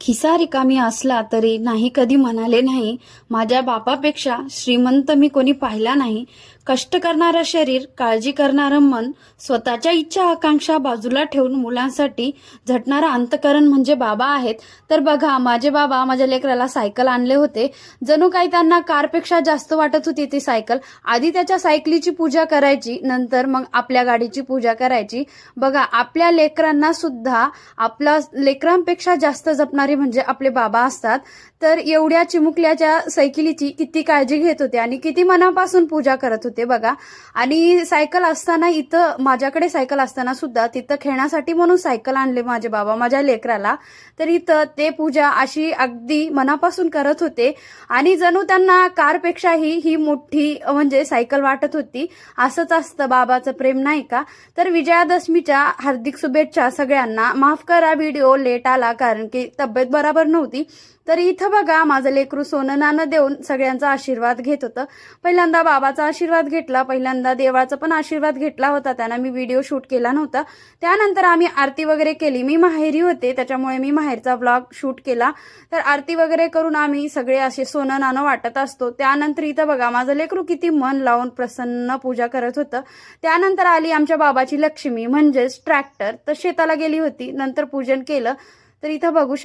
खिसा रिकामी असला तरी नाही कधी म्हणाले नाही माझ्या बापापेक्षा श्रीमंत मी कोणी पाहिला नाही. कष्ट करणारं शरीर काळजी करणारं मन स्वतःच्या इच्छा आकांक्षा बाजूला ठेवून मुलांसाठी झटणारं अंतकरण म्हणजे बाबा आहेत. तर बघा माझे बाबा माझ्या लेकराला सायकल आणले होते. जणू काही त्यांना कारपेक्षा जास्त वाटत होती ती सायकल. आधी त्याच्या सायकलीची पूजा करायची नंतर मग आपल्या गाडीची पूजा करायची. बघा आपल्या लेकरांना सुद्धा आपल्या लेकरांपेक्षा जास्त जपणारी म्हणजे आपले बाबा असतात. तर एवढ्या चिमुकल्याच्या सायकलीची किती काळजी घेत होते आणि किती मनापासून पूजा करत होते. बघा. आणि सायकल असताना इथं माझ्याकडे सायकल असताना सुद्धा तिथं खेळण्यासाठी म्हणून सायकल आणले माझे बाबा माझ्या लेकराला. तर इथं ते पूजा अशी अगदी मनापासून करत होते. आणि जणू त्यांना कारपेक्षाही ही मोठी म्हणजे सायकल वाटत होती. असंच असतं बाबाचं प्रेम नाही का? तर विजयादशमीच्या हार्दिक शुभेच्छा सगळ्यांना. माफ करा व्हिडिओ लेट आला कारण की तब्येत बरोबर नव्हती. तर इथं बघा माझं लेकरू सोनं नाणं देऊन सगळ्यांचा आशीर्वाद घेत होतं. पहिल्यांदा बाबाचा आशीर्वाद आशीर्वाद घेतला. पहिल्यांदा देवाचा पण आशीर्वाद घेतला होता. त्यांना मी व्हिडिओ शूट केला नव्हता. त्यानंतर आम्ही आरती वगैरे केली. मी माहेरी होते. त्याच्यामुळे मी माहेरचा ब्लॉग शूट केला. तर आरती वगैरे करून आम्ही सगळे असे सोनं नाणं वाटत असतो. त्यानंतर इथं बघा माझं लेकरू किती मन लावून प्रसन्न पूजा करत होतं. त्यानंतर आली आमच्या बाबाची लक्ष्मी म्हणजेच ट्रॅक्टर तर शेताला गेली होती. नंतर पूजन केलं. तर इथं बघू